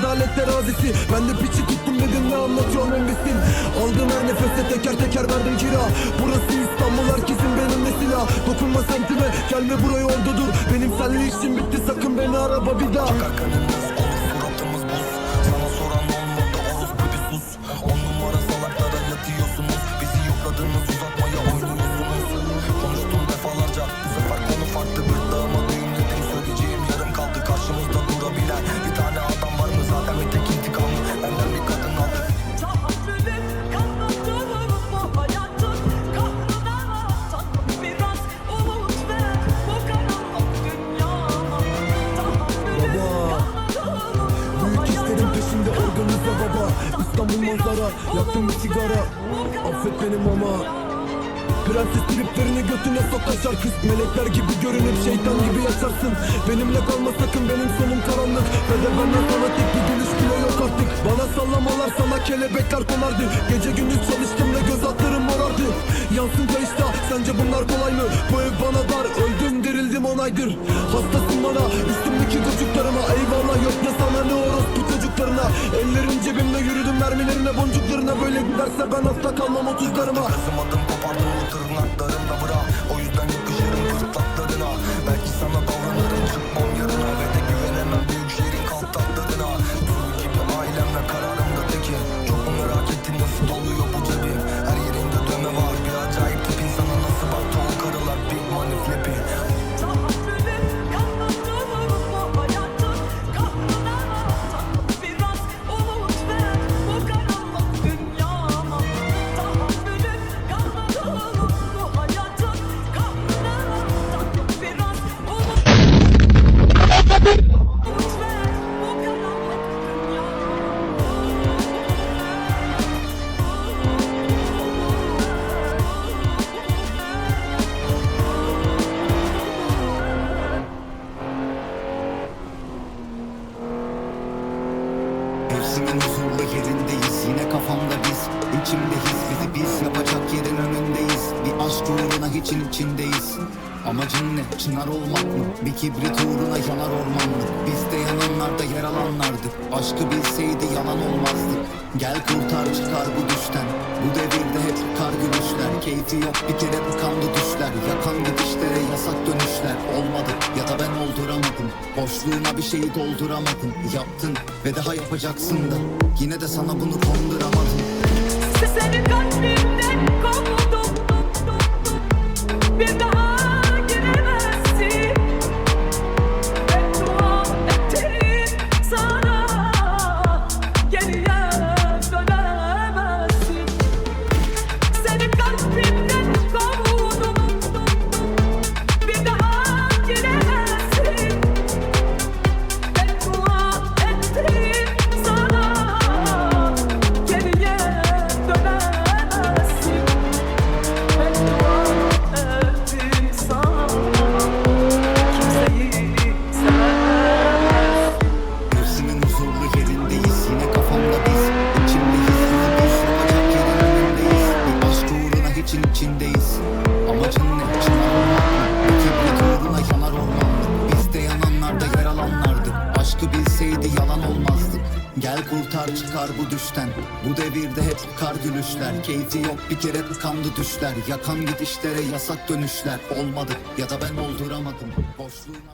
adalet terazisi Ben de piçi tuttum dedim ne anlatıyorsun embesil Aldım her nefeste teker teker verdim kira. Burası İstanbul herkesin benimle silah. Dokunma semtime gelme buraya orada dur Benim senle işim bitti sakın beni araba bir daha Manzara yaktım bir sigara. Affet benim ama. Prenses triplerini götüne sok kaçar kız Melekler gibi görünüp şeytan gibi yaşarsın. Benimle kalma sakın benim sonum karanlık. Ve de benden sana tek bir gülüş bile yok artık. Bana sallamalar sana kelebekler konardı. Gece gündüz çalıştım ve göz altlarım morardı. Yansın kayışta sence bunlar kolay mı? Bu ev bana dar öldüm dirildim on aydır. Hastasın bana üstümdeki çocuklarıma Eyvallah. Yok ya sana ne orospu çocuklarına. Ellerim cebimde mermilerine boncuklarına Böyle giderse ben hasta kalmam otuzlarıma. Kızım adım kopardım bu tırnaklarımla bırak hiçin içindeyiz Amacın ne? Çınar olmak mı? Bir kibrit uğruna yanar ormanlık Biz de yananlarda yer alanlardık Aşkı bilseydi yalan olmazdı. Gel kurtar çıkar bu düşten. Bu devirde hep kar gülüşler Keyfi yok bir kere tıkandı düşler. Yakan gidişlere yasak dönüşler. Olmadı ya da ben olduramadım. Boşluğuna bir şeyi dolduramadım. Yaptın ve daha yapacaksın da. Yine de sana bunu konduramadım Senin kalbimden kovuldum Bir Sevseydi yalan olmazdık Gel kurtar çıkar bu düşten. Bu devirde hep kar gülüşler. Keyfi yok bir kere tıkandı düşler. Yakan gidişlere yasak dönüşler. Olmadı ya da ben olduramadım. Boşluğuna